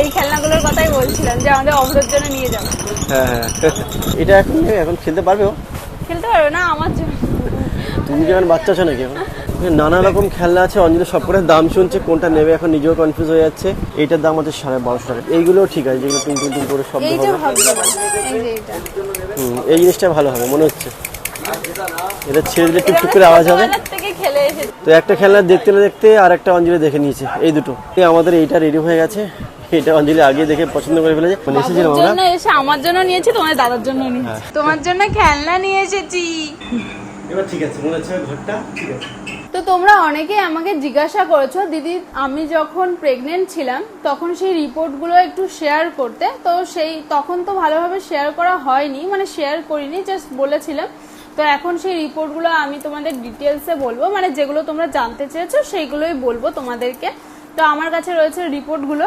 এই খেলনাগুলোর কথাই বলছিলাম যে আমাদের অভ্রের জন্য নিয়ে যাব হ্যাঁ হ্যাঁ। এটা এখন এখন খেলতে পারবে ও? খেলতে পারবে না আমার জন্য। তুমি যেমন বাচ্চা আছো নাকি এখন? নানা রকম খেলনা আছে অঞ্জলি সব করে দাম শুনছে কোনটা নেবে এখন নিজেও কনফিউজ হয়ে যাচ্ছে। এইটার দাম হচ্ছে সাড়ে বারোশো টাকা। এইগুলো ঠিক আছে যেগুলো টুম টুম টুম করে শব্দ হবে। হুম, এই জিনিসটা ভালো হবে মনে হচ্ছে। এটা ছেড়ে দিলে টুকটুক করে আওয়াজ হবে। তো একটা খেলনা দেখতে না দেখতে আর একটা অঞ্জলি দেখে নিয়েছে। এই দুটো। আমাদের এইটা রেডি হয়ে গেছে। এটা অঞ্জলি আগে দেখে পছন্দ করে ফেলেছে। মানে এসেছিলাম আমরা। জন্য এসে আমার জন্য নিয়েছি তোমার দাদার জন্য নিয়েছি। হ্যাঁ। তোমার জন্য খেলনা নিয়ে এসেছি। এবার ঠিক আছে মনে হচ্ছে ঘরটা ঠিক আছে। তো তোমরা অনেকেই আমাকে জিজ্ঞাসা করেছ দিদি আমি যখন প্রেগনেন্ট ছিলাম তখন সেই রিপোর্টগুলো একটু শেয়ার করতে। তো সেই তখন তো ভালোভাবে শেয়ার করা হয়নি মানে শেয়ার করিনি জাস্ট বলেছিলাম। তো এখন সেই রিপোর্টগুলো আমি তোমাদের ডিটেলসে বলব মানে যেগুলো তোমরা জানতে চেয়েছো সেইগুলোই বলব তোমাদেরকে। তো আমার কাছে রয়েছে রিপোর্টগুলো।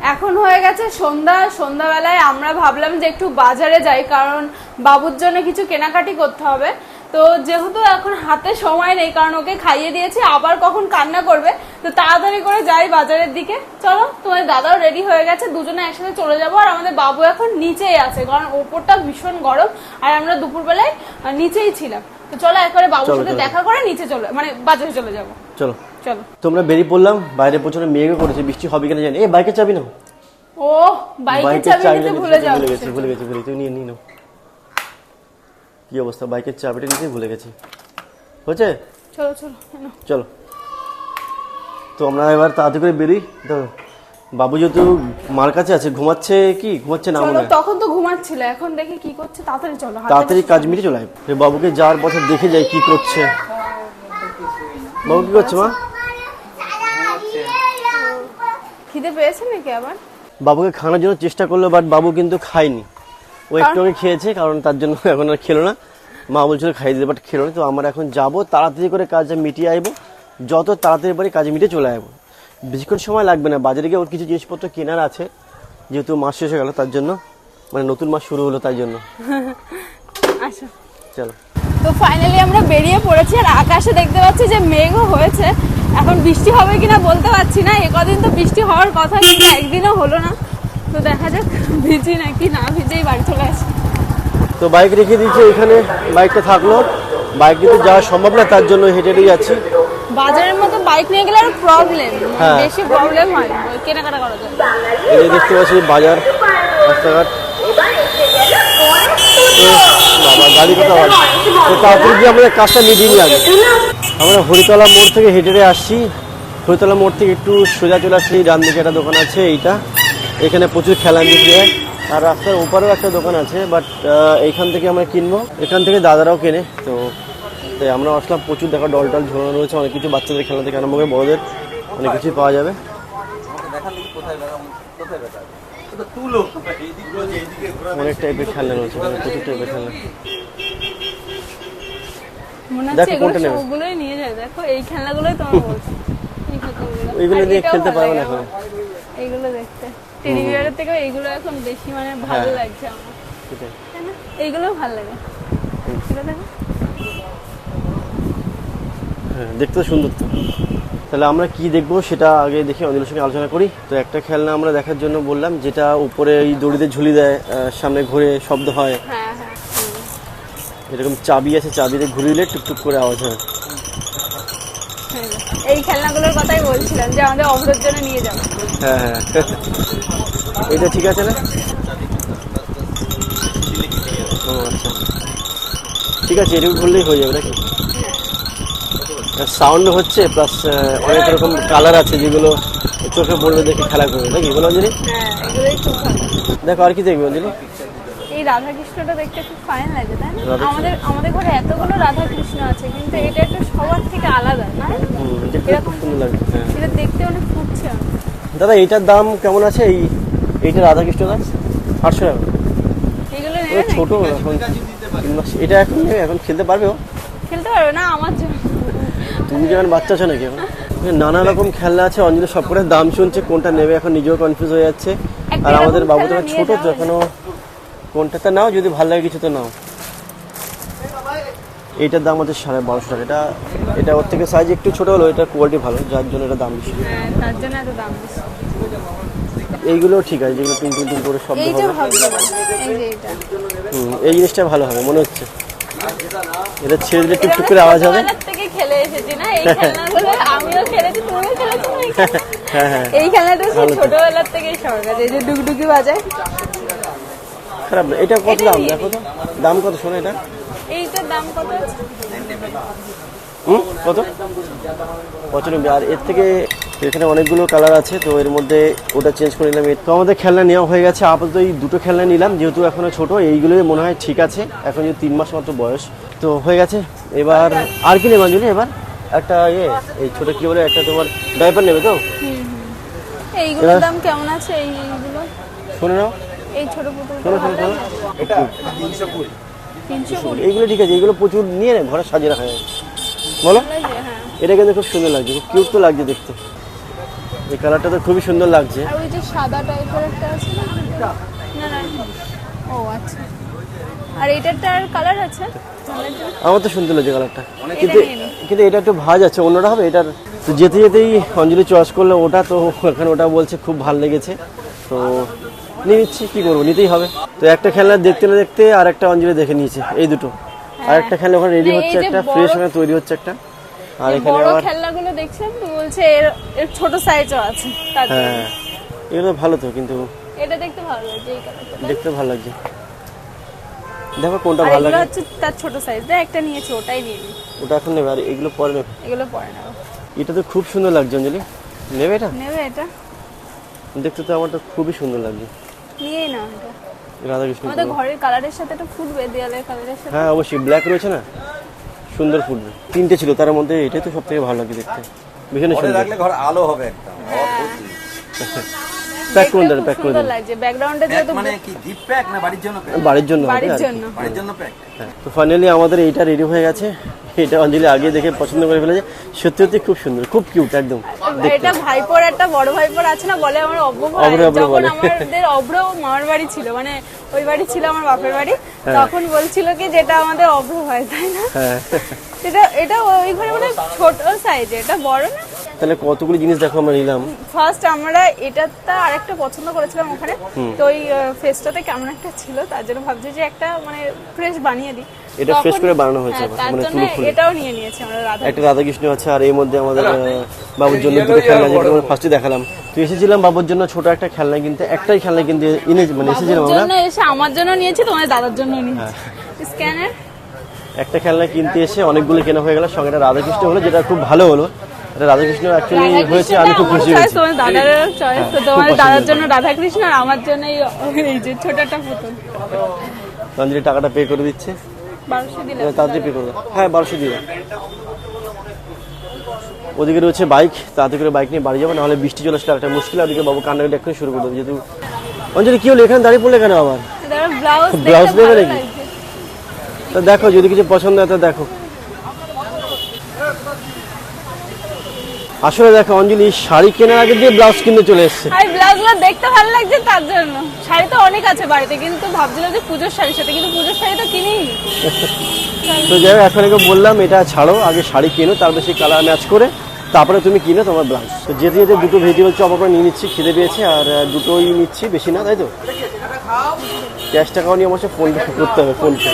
এখন হয়ে গেছে সন্ধ্যা সন্ধ্যাবেলায় আমরা ভাবলাম যে একটু বাজারে যাই কারণ বাবুর জন্য কিছু কেনাকাটি করতে হবে। তো যেহেতু এখন হাতে সময় নেই কারণ ওকে খাইয়ে দিয়েছি আবার কখন কান্না করবে তো তাড়াতাড়ি করে যাই বাজারের দিকে। চলো তোমার দাদাও রেডি হয়ে গেছে দুজনে একসাথে চলে যাব আর আমাদের বাবু এখন নিচেই আছে কারণ ওপরটা ভীষণ গরম আর আমরা দুপুরবেলায় নিচেই ছিলাম। তো চলো একবারে বাবুর সাথে দেখা করে নিচে চলে মানে বাজারে চলে যাব। চলো। চলো। তোমরা বেরিয়ে পড়লাম বাইরে প্রচণ্ড মেঘও করেছে বৃষ্টি হবে কিনা জানি এই বাইকের চাবি নাও। ও বাইকের চাবি নিতে ভুলে যাও ভুলে গেছি ভুলে গেছি ভুলে গেছি। নিয়ে নিয়ে নাও। কি অবস্থা? বাইকের চাবিটা নিতে ভুলে গেছি। হয়েছে? চলো চলো চলো। তো আমরা এবার তাড়াতাড়ি করে বেরিয়ে তো বাবু যেহেতু মার কাছে আছে ঘুমাচ্ছে কি? ঘুমাচ্ছে না মনে তখন তো ঘুমাচ্ছিল এখন দেখি কি করছে তাড়াতাড়ি চলো তাড়াতাড়ি কাজ মিটে চলে তো বাবুকে যাওয়ার পথে দেখে যাই কি করছে। বাবু কি করছে মা? খিদে পেয়েছে নাকি আবার? বাবুকে খাওয়ানোর জন্য চেষ্টা করল বাট বাবু কিন্তু খায়নি। ও একটু আগে খেয়েছে কারণ তার জন্য এখন আর খেলো না। মা বলছিল খাইয়ে দিতে বাট খেলো না তো আমরা এখন যাব তাড়াতাড়ি করে কাজটা মিটিয়ে আসব যত তাড়াতাড়ি পারি কাজ মিটিয়ে চলে আসব বেশিক্ষণ সময় লাগবে না। বাজারে গিয়ে ওর কিছু জিনিসপত্র কেনার আছে যেহেতু মাস শেষ হয়ে গেল তার জন্য। মানে নতুন মাস শুরু হলো তাই জন্য। আসো। চলো। তো ফাইনালি আমরা বেরিয়ে পড়েছি আর আকাশে দেখতে পাচ্ছি যে মেঘও হয়েছে। এখন বৃষ্টি হবে কিনা বলতে পারছি না। কদিন তো বৃষ্টি হওয়ার কথা কিন্তু একদিনও হলো না। তো দেখা যাক ভিজি নাকি না ভিজেই বাড়ি চলে আসি। তো বাইক রেখে দিয়েছি এখানে। বাইকটা থাকল। বাইক কিন্তু যাওয়া সম্ভব না তার জন্য হেঁটে যাচ্ছি। বাজারের মতো বাইক নিয়ে গেলে আরও প্রবলেম হ্যাঁ। বেশি প্রবলেম হয় কেনাকাটা করা যায় এই যে দেখতে পাচ্ছি বাজার রাস্তাঘাট। তো বাবা গাড়ি কোথাও আছে? তো তাড়াতাড়ি গিয়ে আমাদের কাজটা মিটিয়ে নিয়ে আগে। আমরা হরিতলা মোড় থেকে হেঁটে হেঁটে আসছি। হরিতলা মোড় থেকে একটু সোজা চলে আসছি ডান দিকে একটা দোকান আছে এইটা। এখানে প্রচুর খেলা বিক্রি হয় আর রাস্তার ওপারেও একটা দোকান আছে বাট এইখান থেকে আমরা কিনবো। এখান থেকে দাদারাও কেনে তো তাই আমরা আসলাম প্রচুর দেখা ডল টল ঝোলানো রয়েছে অনেক কিছু বাচ্চাদের খেলা থেকে আরম্ভ করে বড়দের অনেক কিছুই পাওয়া যাবে। অনেক টাইপের খেলনা রয়েছে প্রচুর টাইপের খেলনা। দেখো কোনটা নেবে? সবগুলোই নিয়ে যায় দেখো এই খেলনাগুলোই তোমার বলছি। এই খেলনাগুলো। ওইগুলো আর দিয়ে এটাও খেলতে পারবে না এখন। এইগুলো দেখতে। টেডি বিয়ারের থেকে এইগুলো এখন বেশি মানে ভালো হ্যাঁ। লাগছে আমার? এইগুলো ভালো লাগে। দেখো। হ্যাঁ দেখতে তো সুন্দর তো। তাহলে আমরা কি দেখব সেটা আগে দেখে অঞ্জলির সঙ্গে আলোচনা করি। তো একটা খেলনা আমরা দেখার জন্য বললাম যেটা উপরে এই দড়িতে ঝুলি দেয় সামনে ঘুরে শব্দ হয়। হ্যাঁ হ্যাঁ। এরকম চাবি আছে চাবিতে ঘুরিলে টুকটুক করে আওয়াজ হয়। এই খেলনাগুলোর কথাই বলছিলাম যে আমাদের অভ্রের জন্য নিয়ে যাব। হ্যাঁ হ্যাঁ। এটা ঠিক আছে না? ও আচ্ছা। ঠিক আছে এরকম ঘুরলেই হয়ে যাবে নাকি? সাউন্ড হচ্ছে প্লাস অনেক রকম কালার আছে যেগুলো চোখে পড়লে দেখে খেলা করবে নাকি এগুলো অঞ্জলি? হ্যাঁ দেখো আর কি দেখবে অঞ্জলি? এই রাধা কৃষ্ণটা দেখতে খুব ফাইন লাগে তাই না? আমাদের আমাদের ঘরে এতগুলো রাধা কৃষ্ণ আছে কিন্তু এটা একটু সবার থেকে আলাদা না? এরকম সুন্দর লাগবে হ্যাঁ। এটা দেখতে অনেক ফুটছে। দাদা এইটার দাম কেমন আছে? এই এইটা রাধাকৃষ্ণ দাস? আটশো টাকা। এগুলো ছোট এখন এটা এখন এখন খেলতে পারবে ও? খেলতে পারবে না আমার জন্য। তুমি যেমন বাচ্চা আছো নাকি এখন? নানা রকম খেলনা আছে অঞ্জলি সব করে দাম শুনছে কোনটা নেবে এখন নিজেও কনফিউজ হয়ে যাচ্ছে। আর আমাদের বাবু তো ছোট তো। এখনও কোনটাতে নাও যদি ভালো লাগে কিছু তো নাও। এইটার দাম হচ্ছে সাড়ে বারোশো টাকা। এটা এটা ওর থেকে সাইজ একটু ছোটো হলো এটা কোয়ালিটি ভালো যার জন্য এটা দাম বেশি। হ্যাঁ এইগুলো ঠিক আছে যেগুলো টিন টিন টিন করে শব্দ হবে এই হুম, এই জিনিসটা ভালো হবে মনে হচ্ছে। এটা ছেড়ে দিলে টুকটুক করে আওয়াজ হবে। খেলে এসেছি না এই খেলনাগুলো আমিও খেলেছি তুমিও খেলেছো এই? হ্যাঁ হ্যাঁ। খেলাটা সেই ছোটবেলার থেকেই সরকার এই যে ডুগডুগি বাজায়। খারাপ না এটা কত দাম? দেখো তো। দাম কত শোনো এটা। এইটার দাম কত? আছে হুম? কত? পঁচানব্বই। আর এর থেকে এখানে অনেকগুলো কালার আছে তো এর মধ্যে ওটা চেঞ্জ করে নিলাম। তো আমাদের খেলনা নেওয়া হয়ে গেছে আপাতত এই দুটো খেলনা নিলাম যেহেতু এখনও ছোট এইগুলোই মনে হয় ঠিক আছে এখন যে তিন মাস মাত্র বয়স। তো হয়ে গেছে এবার আর কি নেবে অঞ্জলি এবার? একটা ইয়ে এই ছোট কি বলে একটা তোমার ডাইপার নেবে তো? এইগুলোর দাম কেমন আছে এইগুলো? শুনে নাও। এই ছোট পুতুল এইগুলো ঠিক আছে এইগুলো প্রচুর নিয়ে নে ঘরে সাজিয়ে রাখা যায় বলো? হ্যাঁ। এটা কিন্তু খুব সুন্দর লাগছে খুব কিউট তো লাগছে দেখতে। এই কালারটা তো খুবই সুন্দর লাগছে। আর ওই যে সাদা টাইপের একটা আছে না? না না ও আচ্ছা। আর এইটারটার কালার আছে? আমার তো সুন্দর লাগছে কালারটা। কিন্তু কিন্তু এটা একটু ভাজ আছে অন্যটা হবে? এটার তো যেতে যেতেই অঞ্জলি চয়েস করলে ওটা তো এখন ওটা বলছে খুব ভালো লেগেছে। তো নিয়ে নিচ্ছি কী করব? নিতেই হবে। তো একটা খেলনা দেখতে না দেখতে আর একটা অঞ্জলি দেখে নিয়েছে এই দুটো। আর একটা খেলনা ওখানে রেডি হচ্ছে একটা ফ্রেশ ওখানে তৈরি হচ্ছে একটা। আর এখানে বড় খেলনাগুলো দেখছেন বলছে এর এর ছোট সাইজও আছে তার হ্যাঁ এগুলো ভালো তো কিন্তু এটা দেখতে ভালো লাগছে এই কালারটা। দেখতে ভালো লাগছে। দেখো কোনটা ভালো লাগে। হচ্ছে তার ছোট সাইজ একটা নিয়েছি ওটাই নিয়ে ওটা এখন নেবে আর এগুলো পরে নেবে। এগুলো পরে নেব। এটা তো খুব সুন্দর লাগছে অঞ্জলি। নেবে এটা? নেবে এটা? দেখতে তো আমার তো খুবই সুন্দর লাগছে। নিয়েই না এটা। রাধাকৃষ্ণ আমাদের ঘরের কালারের সাথে তো ফুটবে দেয়ালের কালারের সাথে। হ্যাঁ অবশ্যই। ব্ল্যাক রয়েছে না? সুন্দর ফুটবে তিনটে ছিল তার মধ্যে এটাই তো সব থেকে ভালো লাগে দেখতে। ভীষণ সুন্দর। ঘর আলো হবে একটা প্যাক করে দেন প্যাক করে দেন। লাগছে। ব্যাকগ্রাউন্ডে যেহেতু মানে কি ডিপ প্যাক না বাড়ির জন্য প্যাক বাড়ির জন্য বাড়ির জন্য। বাড়ির জন্য প্যাক হ্যাঁ, তো ফাইনালি আমাদের এইটা রেডি হয়ে গেছে। এটা অঞ্জলি আগে দেখে পছন্দ করে ফেলেছে। সত্যি সত্যি খুব সুন্দর খুব কিউট একদম। এটা ভাইপোর একটা বড় ভাইপোর আছে না বলে আমার অব্র যখন। আমাদের মামার বাড়ি ছিল মানে ওই বাড়ি ছিল আমার বাপের বাড়ি হ্যাঁ। তখন বলছিল কি যেটা আমাদের অভ্র হয় তাই না? হ্যাঁ। এটা এটা ওই ঘরে মানে ছোট সাইজ এটা বড় না? তাহলে কতগুলো জিনিস দেখো আমরা নিলাম? ফার্স্ট আমরা এটাতে আরেকটা পছন্দ করেছিলাম ওখানে। তো ওই ফেসটাতে কেমন একটা ছিল তার জন্য ভাবছি যে একটা মানে ফ্রেশ বানিয়ে দিই। এটা ফ্রেশ করে বানানো হয়েছে হ্যাঁ, মানে এটাও নিয়ে নিয়েছি আমরা রাধা একটা রাধাকৃষ্ণ আছে আর এর মধ্যে আমাদের বাবুর জন্য দুটো খেলনা যেগুলো আমরা ফার্স্টে দেখালাম। তো এসেছিলাম বাবুর জন্য ছোট একটা খেলনা কিনতে একটাই খেলনা কিনতে এনে মানে এসেছিলাম আমরা। জন্য এসে আমার জন্য নিয়েছি তোমার দাদার জন্য নিয়েছি। স্ক্যানার একটা খেলনা কিনতে এসে অনেকগুলো কেনা হয়ে গেল সঙ্গে একটা রাধাকৃষ্ণ হলো যেটা খুব ভালো হলো। রাধাকৃষ্ণ অ্যাকচুয়ালি হয়েছে আমি খুব খুশি হয়েছি তোমার দাদার চয়েস তো তোমার দাদার। জন্য রাধাকৃষ্ণ আর আমার জন্য এই যে ছোট একটা পুতুল টাকাটা পে করে দিচ্ছে। বারোশো দিলে। তাড়াতাড়ি পে হ্যাঁ বারোশো দিয়ে দাও। ওদিকে রয়েছে বাইক তাড়াতাড়ি করে বাইক নিয়ে বাড়ি যাব নাহলে বৃষ্টি চলে আসলে একটা মুশকিল। ওদিকে বাবু কান্নাকাটি এক্ষুনি শুরু করে দেবো। যেহেতু অঞ্জলি কি হলো? এখানে দাঁড়িয়ে পড়লে কেন আবার? ব্লাউজ Blouse দেবে নাকি? তা দেখো যদি কিছু পছন্দ হয় তা দেখো। আসলে দেখো অঞ্জলি শাড়ি কেনার আগে দিয়ে ব্লাউজ কিনতে চলে এসেছে। আর ব্লাউজগুলো দেখতে ভালো লাগছে তার জন্য। শাড়ি তো অনেক আছে বাড়িতে কিন্তু ভাবছিলাম যে পুজোর শাড়ির সাথে কিন্তু পুজোর শাড়ি তো কিনেই নি। তো যাই হোক এখন একে বললাম এটা ছাড়ো আগে শাড়ি কিনো তার বেশি কালার ম্যাচ করে তারপরে তুমি কিনো তোমার ব্লাউজ তো যেতে যেতে দুটো ভেজিটেবল চপ আমরা নিয়ে নিচ্ছি খিদে পেয়েছে আর দুটোই নিচ্ছি বেশি না তাই তো? ক্যাশ টাকাও নিয়ে অবশ্যই ফোন করতে হবে ফোনপে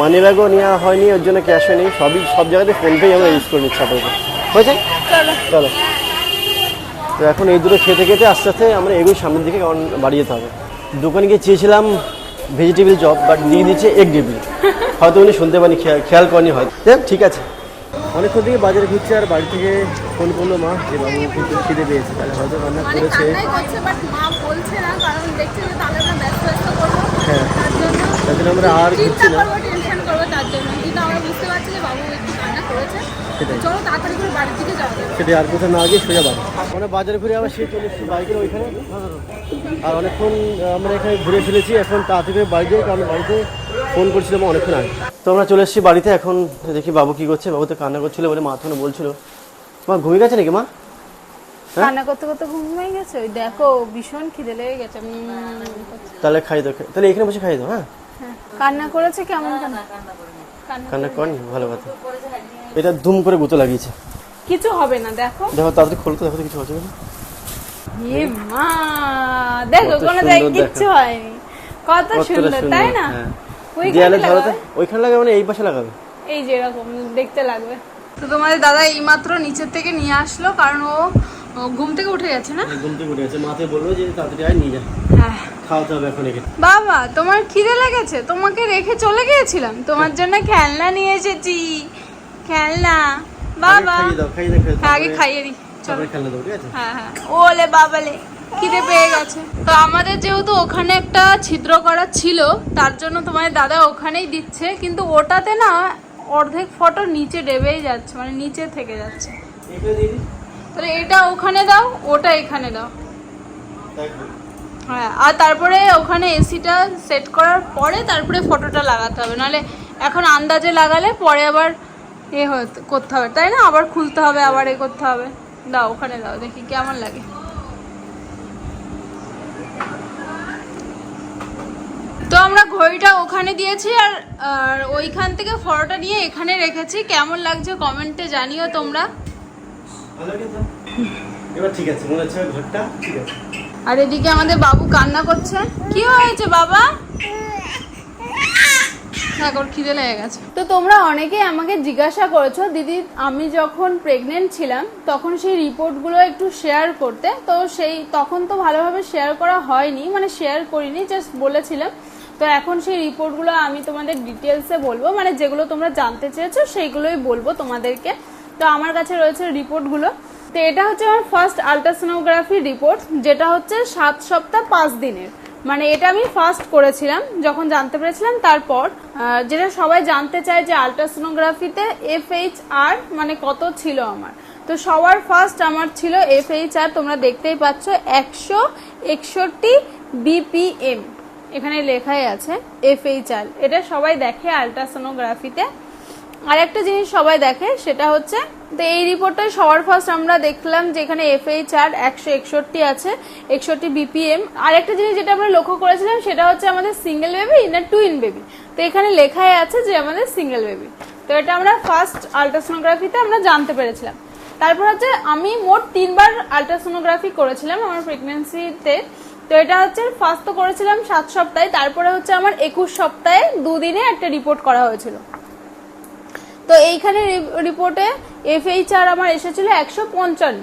মানি ব্যাগও নেওয়া হয়নি ওর জন্য ক্যাশও নেই সবই সব জায়গাতে ফোনপেই আমরা ইউজ করে নিচ্ছি আপাতত। হয়েছে? চলো। চলো। তো এখন এই দুটো খেতে খেতে আস্তে আস্তে আমরা এগুলো সামনের দিকে কারণ বাড়ি যেতে হবে। দোকানে গিয়ে চেয়েছিলাম ভেজিটেবিল চপ বাট দিয়ে দিচ্ছে এক ডিবলি হয়তো উনি শুনতে পানি খেয়াল খেয়াল করেনি হয়তো। দেখ ঠিক আছে। অনেকক্ষণ থেকে বাজারে ঘুরছে আর বাড়ি থেকে ফোন করল মা যে বাবু কিন্তু খিদে পেয়েছে তাহলে হয়তো রান্না মানে করেছে। কান্নাই করছে বাট মা বলছে না কারণ দেখছে যে তাহলে আমরা ব্যস্ত ব্যস্ত করব। হ্যাঁ। তার জন্য আমরা আর ঘুরছি না। সেটাই। চলো তাড়াতাড়ি করে বাড়ির দিকে যাওয়া যাবে সেটা আর কোথাও না গিয়ে সোজা বাড়ি। আমরা বাজারে ঘুরে আবার সেই চলে এসেছি বাইকের ওইখানে। আর অনেকক্ষণ আমরা এখানে ঘুরে ফেলেছি এখন তাড়াতাড়ি করে বাড়ি যাই কারণ বাড়িতে ফোন করছিলাম অনেকক্ষণ আগে। তো আমরা চলে এসেছি বাড়িতে এখন দেখি বাবু কি করছে। বাবু তো কান্না করছিল বলে মা তখন বলছিল। মা ঘুমিয়ে গেছে নাকি মা? হ্যাঁ? কান্না করতে করতে ঘুম হয়ে গেছে। ওই দেখো ভীষণ খিদে লেগে গেছে। করছে। তাহলে খাই দাও তাহলে এখানে বসে খাই দাও হ্যাঁ? হ্যাঁ। কান্না করেছে কেমন কান্না কান্না কান্না করেনি? ভালো কথা। এটা দুম করে গুঁতো লাগিয়েছে। কিছু হবে না দেখো। দেখো তাড়াতাড়ি খোলো তো দেখো কিছু হচ্ছে না এ মা দেখো কোনো জায়গায় কিচ্ছু হয়নি। কত সুন্দর তাই না? হ্যাঁ। ওইখানে দেয়ালে ধরো তো লাগাবে? ওইখানে লাগাবে মানে এই পাশে লাগাবে? এই যে এরকম দেখতে লাগবে। তো তোমাদের দাদা এইমাত্র নিচের থেকে নিয়ে আসলো কারণ ও ও ঘুম থেকে উঠে গেছে না? ঘুম থেকে উঠে গেছে। মাথায় বলল যে তাড়াতাড়ি আয় নিয়ে যা। হ্যাঁ। খাওয়াতে হবে এখন এখানে বাবা তোমার খিদে লেগেছে? তোমাকে রেখে চলে গিয়েছিলাম। তোমার জন্য খেলনা নিয়ে এসেছি। খেলনা বাবা। হ্যাঁ, আগে খাইয়ে দিই চলো। খেলনা দেবো ঠিক আছে? হ্যাঁ হ্যাঁ। ওলে বাবালে খিদে পেয়ে গেছে। তো আমাদের যেহেতু ওখানে একটা ছিদ্র করা ছিল তার জন্য তোমার দাদা ওখানেই দিচ্ছে কিন্তু ওটাতে না অর্ধেক ফটো নিচে ডেবেই যাচ্ছে মানে নিচে থেকে যাচ্ছে। তাহলে এটা ওখানে দাও ওটা এখানে দাও। হ্যাঁ আর তারপরে ওখানে এসিটা সেট করার পরে তারপরে ফটোটা লাগাতে হবে। নাহলে এখন আন্দাজে লাগালে পরে আবার এ করতে হবে। তাই না? আবার খুলতে হবে আবার এ করতে হবে। দাও ওখানে দাও দেখি কেমন লাগে। তো আমরা ঘড়িটা ওখানে দিয়েছি আর আর ওইখান থেকে ফটোটা নিয়ে এখানে রেখেছি। কেমন লাগছে কমেন্টে জানিও তোমরা। ভালো লাগে তো? এবার ঠিক আছে মনে হচ্ছে ঘরটা ঠিক আছে। আর এদিকে আমাদের বাবু কান্না করছে। কি হয়েছে বাবা? ওর খিদে লেগে গেছে। তো তোমরা অনেকেই আমাকে জিজ্ঞাসা করেছ, দিদি, আমি যখন প্রেগনেন্ট ছিলাম, তখন সেই রিপোর্টগুলো একটু শেয়ার করতে। তো সেই, তখন তো ভালোভাবে শেয়ার করা হয়নি মানে শেয়ার করিনি জাস্ট বলেছিলাম। তো এখন সেই রিপোর্টগুলো আমি তোমাদের ডিটেলসে বলব মানে যেগুলো তোমরা জানতে চেয়েছো, সেইগুলোই বলব তোমাদেরকে। তো আমার কাছে রয়েছে রিপোর্টগুলো তো এটা হচ্ছে আমার ফার্স্ট আলট্রাসোনোগ্রাফি রিপোর্ট যেটা হচ্ছে সাত সপ্তাহ পাঁচ দিনের। মানে এটা আমি ফার্স্ট করেছিলাম, যখন জানতে পেরেছিলাম তারপর যেটা সবাই জানতে চায় যে আলট্রাসোনোগ্রাফিতে এফ এইচ আর মানে কত ছিল আমার। তো সবার ফার্স্ট আমার ছিল এফ এইচ আর তোমরা দেখতেই পাচ্ছ একশো একষট্টি বিপিএম এখানে লেখাই আছে এফ এইচ আর এটা সবাই দেখে আলট্রাসোনোগ্রাফিতে আর একটা জিনিস সবাই দেখে, সেটা হচ্ছে তো এই রিপোর্টটা সবার ফার্স্ট আমরা দেখলাম যে এখানে এফএইচ আর একশো একষট্টি আছে, একষট্টি বিপিএম আর একটা জিনিস যেটা আমরা লক্ষ্য করেছিলাম, সেটা হচ্ছে আমাদের সিঙ্গেল বেবি না টুইন বেবি তো এখানে লেখাই আছে যে আমাদের সিঙ্গেল বেবি তো এটা আমরা ফার্স্ট আলট্রাসোনোগ্রাফিতে আমরা জানতে পেরেছিলাম। তারপর হচ্ছে আমি মোট তিনবার আলট্রাসোনোগ্রাফি করেছিলাম আমার প্রেগনেন্সিতে তো এটা হচ্ছে ফার্স্ট তো করেছিলাম সাত সপ্তাহে, তারপরে হচ্ছে আমার একুশ সপ্তাহে দুদিনে একটা রিপোর্ট করা হয়েছিল। তো এইখানে রিপোর্টে এফএইচ আর আমার এসেছিল একশো পঞ্চান্ন।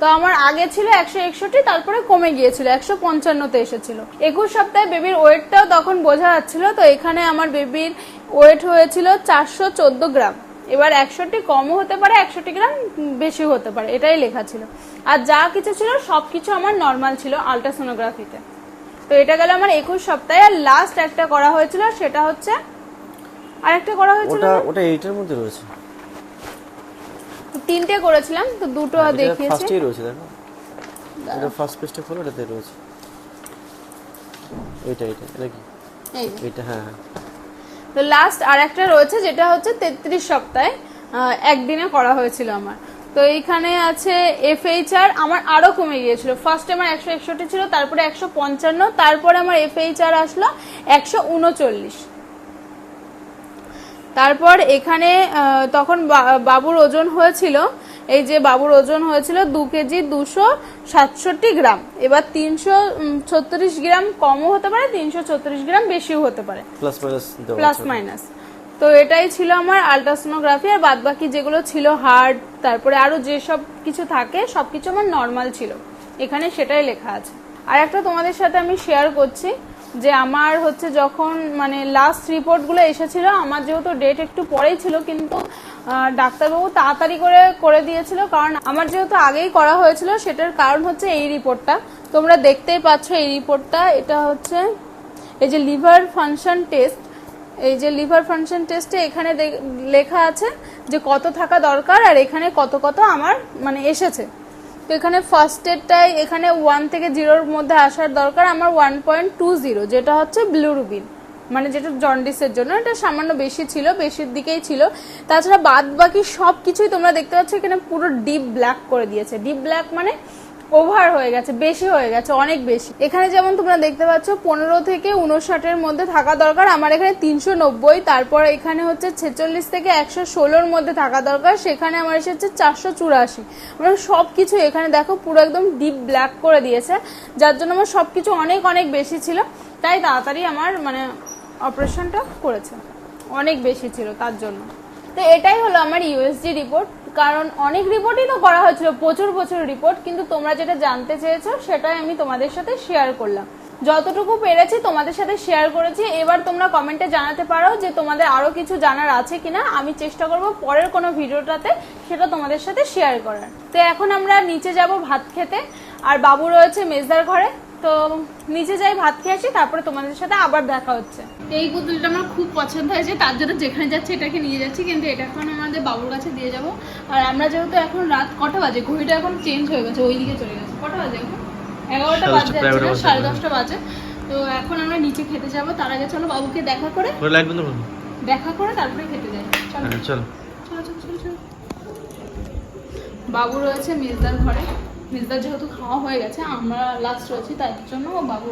তো আমার আগে ছিল একশো একষট্টি, তারপরে কমে গিয়েছিল, একশো পঞ্চান্নতে এসেছিল। একুশ সপ্তাহে বেবির ওয়েটটাও তখন বোঝা যাচ্ছিল, তো এখানে আমার বেবির ওয়েট হয়েছিল চারশো চোদ্দ গ্রাম। এবার একশোটি কমও হতে পারে একশোটি গ্রাম বেশি হতে পারে, এটাই লেখা ছিল। আর যা কিছু ছিল সব কিছু আমার নর্মাল ছিল আলট্রাসোনোগ্রাফিতে তো। এটা গেল আমার একুশ সপ্তাহে, আর লাস্ট একটা করা হয়েছিল, সেটা হচ্ছে আরেকটা করা হয়েছিল ওটা ওটা এইটার মধ্যে রয়েছে। তিনটে করেছিলাম তো দুটো দেখিয়েছি। ফার্স্টেই রয়েছে দেখো। এটা ফার্স্ট পেজটা খোলো এটাতে রয়েছে। এইটা এইটা এটা কি। এইটা হ্যাঁ হ্যাঁ। তো লাস্ট আর একটা রয়েছে যেটা হচ্ছে তেত্রিশ সপ্তাহে একদিনে করা হয়েছিল আমার। তো এইখানে আছে এফএইচ আর আমার আরও কমে গিয়েছিল। ফার্স্টে আমার একশো একষট্টি ছিল তারপরে একশো পঞ্চান্ন তারপরে আমার এফএইচ আর আসলো একশো উনচল্লিশ। তারপর এখানে তখন বাবুর ওজন হয়েছিল এই যে বাবুর ওজন হয়েছিল দু কেজি দুশো সাতষট্টি গ্রাম। এবার তিনশো ছত্রিশ গ্রাম কমও হতে পারে তিনশো ছত্রিশ গ্রাম বেশিও হতে পারে। প্লাস মাইনাস তো এটাই ছিল আমার আলট্রাসোনোগ্রাফি আর বাদ বাকি যেগুলো ছিল হার্ট তারপরে আরও যেসব কিছু থাকে সবকিছু আমার নর্মাল ছিল। এখানে সেটাই লেখা আছে। আর একটা তোমাদের সাথে আমি শেয়ার করছি যে আমার হচ্ছে যখন মানে লাস্ট রিপোর্টগুলো এসেছিল, আমার যেহেতু ডেট একটু পরেই ছিল, কিন্তু ডাক্তারবাবু তাড়াতাড়ি করে করে দিয়েছিল, কারণ আমার যেহেতু আগেই করা হয়েছিল, সেটার কারণ হচ্ছে এই রিপোর্টটা তোমরা দেখতেই পাচ্ছ এই রিপোর্টটা এটা হচ্ছে এই যে লিভার ফাংশন টেস্ট এই যে লিভার ফাংশন টেস্টে এখানে লেখা আছে যে কত থাকা দরকার আর এখানে কত কত আমার মানে এসেছে। তো এখানে ফার্স্ট এডটাই এখানে ওয়ান থেকে জিরোর মধ্যে আসার দরকার আমার ওয়ান পয়েন্ট টু জিরো যেটা হচ্ছে ব্লুরুবিন মানে যেটা জন্ডিসের জন্য, এটা সামান্য বেশি ছিল, বেশির দিকেই ছিল। তাছাড়া বাদ বাকি সব কিছুই তোমরা দেখতে পাচ্ছ, এখানে পুরো ডিপ ব্ল্যাক করে দিয়েছে। ডিপ ব্ল্যাক মানে ওভার হয়ে গেছে, বেশি হয়ে গেছে, অনেক বেশি। এখানে যেমন তোমরা দেখতে পাচ্ছ, পনেরো থেকে উনষাটের মধ্যে থাকা দরকার। আমার এখানে তিনশো নব্বই, তারপর এখানে হচ্ছে ছেচল্লিশ থেকে একশো ষোলোর মধ্যে থাকা দরকার। সেখানে আমার এসেছে চারশো চুরাশি। মানে সব কিছু এখানে দেখো, পুরো একদম ডিপ ব্ল্যাক করে দিয়েছে, যার জন্য আমার সব কিছু অনেক অনেক বেশি ছিল। তাই তাড়াতাড়ি আমার মানে অপারেশনটা করেছে। অনেক বেশি ছিল তার জন্য। তো এটাই হলো আমার ইউএসজি রিপোর্ট। কারণ অনেক রিপোর্টই তো করা হয়েছিল, প্রচুর প্রচুর রিপোর্ট কিন্তু তোমরা যেটা জানতে চেয়েছো সেটাই আমি তোমাদের সাথে শেয়ার করলাম। যতটুকু পেরেছি তোমাদের সাথে শেয়ার করেছি। এবার তোমরা কমেন্টে জানাতে পারো যে তোমাদের আরও কিছু জানার আছে কিনা। আমি চেষ্টা করব পরের কোনো ভিডিওটাতে সেটা তোমাদের সাথে শেয়ার করার। তো এখন আমরা নিচে যাব ভাত খেতে। আর বাবু রয়েছে মেজদার ঘরে। তো নিচে যাই ভাত খেয়ে আসি, তারপরে তোমাদের সাথে আবার দেখা হচ্ছে। এই পুতুলটা আমার খুব পছন্দ হয়েছে তার জন্য যেখানে যাচ্ছে এটাকে নিয়ে যাচ্ছি কিন্তু এটা এখন আমাদের বাবুর কাছে দিয়ে যাব। আর আমরা যেহেতু এখন রাত কটা বাজে ঘড়িটা এখন চেঞ্জ হয়ে গেছে ওই দিকে চলে গেছে। কটা বাজে এখন? এগারোটা বাজে। সাড়ে দশটা বাজে। তো এখন আমরা নিচে খেতে যাব তার আগে চলো বাবুকে দেখা করে। দেখা করে তারপরে খেতে যাই। চলো। হ্যাঁ চলো। চলো, চলো, চলো, চলো। বাবু রয়েছে মির্জার ঘরে। মির্জার যেহেতু খাওয়া হয়ে গেছে আমরা লাস্ট রয়েছি তার জন্য বাবু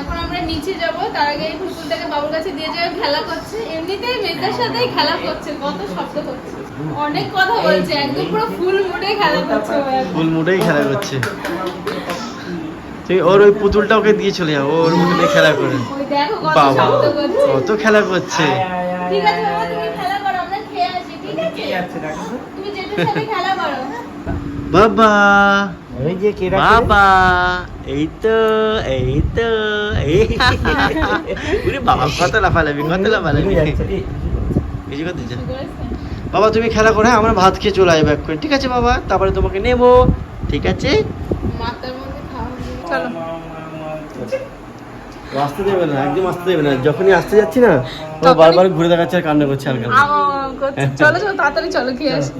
এখন আমরা নিচে যাব তার আগে এই পুতুলটাকে বাবুর কাছে দিয়ে যাবে খেলা করছে। এমনিতেই মেয়েদের সাথেই খেলা করছে কত শব্দ করছে। অনেক কথা বলছে একদম পুরো ফুল মুডে খেলা করছে ফুল মুডেই খেলা করছে। ওর ওই পুতুলটা ওকে দিয়ে চলে যাও ওর মতো খেলা করে। ওই দেখো কত বাবা কত খেলা করছে। ঠিক আছে তুমি খেলা করো আমরা খেয়ে আসি ঠিক আছে? তুমি যেতে সাথে খেলা করো। বাবা। এই যে কেরা? বাবা এই তো এই তো এই। উরে বাবা কত লাফালাবি কত লাফালাবি কিছু করতে চাও? কি করেছে? বাবা তুমি খেলা করে হ্যাঁ, আমরা ভাত খেয়ে চলে আসব এক্ষুনি ঠিক আছে বাবা? তারপরে তোমাকে নেব ঠিক আছে? মাথার মধ্যে খাওয়া হয়ে গেছে। চলো আসতে দেবে না একদম আসতে দেবে না যখনই আসতে যাচ্ছি না ও বারবার ঘুরে দেখাচ্ছে আর কান্না করছে আর চলো চলো তাড়াতাড়ি চলো খেয়ে আসি।